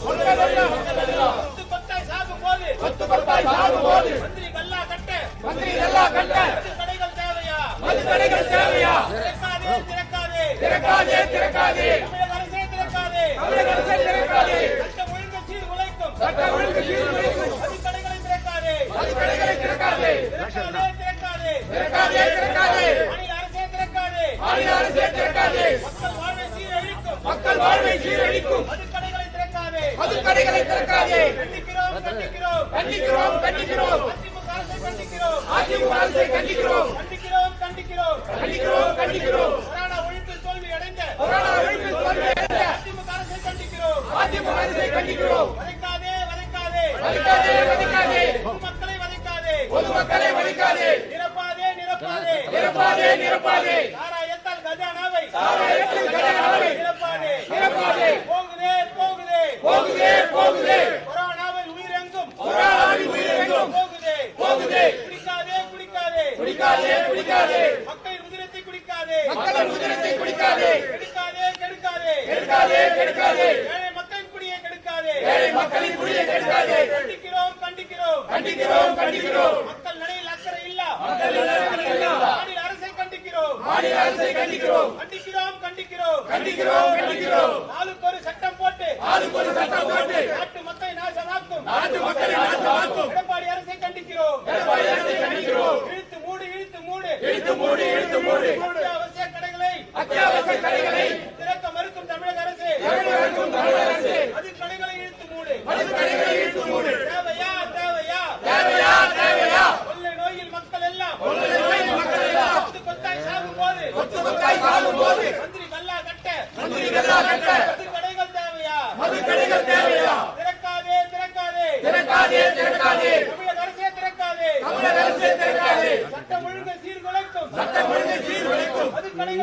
கொத்து கொத்தாய் சாகும் போது கொத்து கொத்தாய் சாகும் போது மந்திரி கல்லா கட்ட மந்திரி கல்லா கட்ட மது கடைகள் தேவையா மது மக்கள் வாழ்வை சீரழிக்கும். திறக்காதே மதுக்கடைகளை திறக்காதே. கண்டிக்கிறோம் கண்டிக்கிறோம். அதிமுக அரசை கண்டிக்கிறோம். கண்டிக்கிறோம் கண்டிக்கிறோம். கண்டிக்கிறோம் கண்டிக்கிறோம் கொரோனா ஒழிப்பில் தோல்வி அடைந்த. கொரோனா ஒழிப்பில் தோல்வியடைந்த அதிமுக அரசை கண்டிக்கிறோம். அதிமுக அரசை கண்டிக்கிறோம். வதைக்காதே வதைக்காதே. வதைக்காதே வதைக்காதே. பொதுமக்களை வதைக்காதே. பொதுமக்களை வதைக்காதே. நிரப்பாதே நிரப்பாதே. நிரப்பாதே நிரப்பாதே. மக்களின் குடியை கெடுக்காதே. மக்களின் குடியை கெடுக்காதே. கண்டிக்கிறோம் கண்டிக்கிறோம். கண்டிக்கிறோம் கண்டிக்கிறோம். மக்கள் நிலையில் அக்கறை இல்ல. மக்கள் நிலையில் அரசை கண்டிக்கிறோம். மாநில அரசை கண்டிக்கிறோம். கண்டிக்கிறோம் கண்டிக்கிறோம். கண்டிக்கிறோம் கண்டிக்கிறோம். சட்டம் ஒழுங்கை சீர்குலைக்கும். சட்டம் ஒழுங்கை சீர்குலைக்கும்.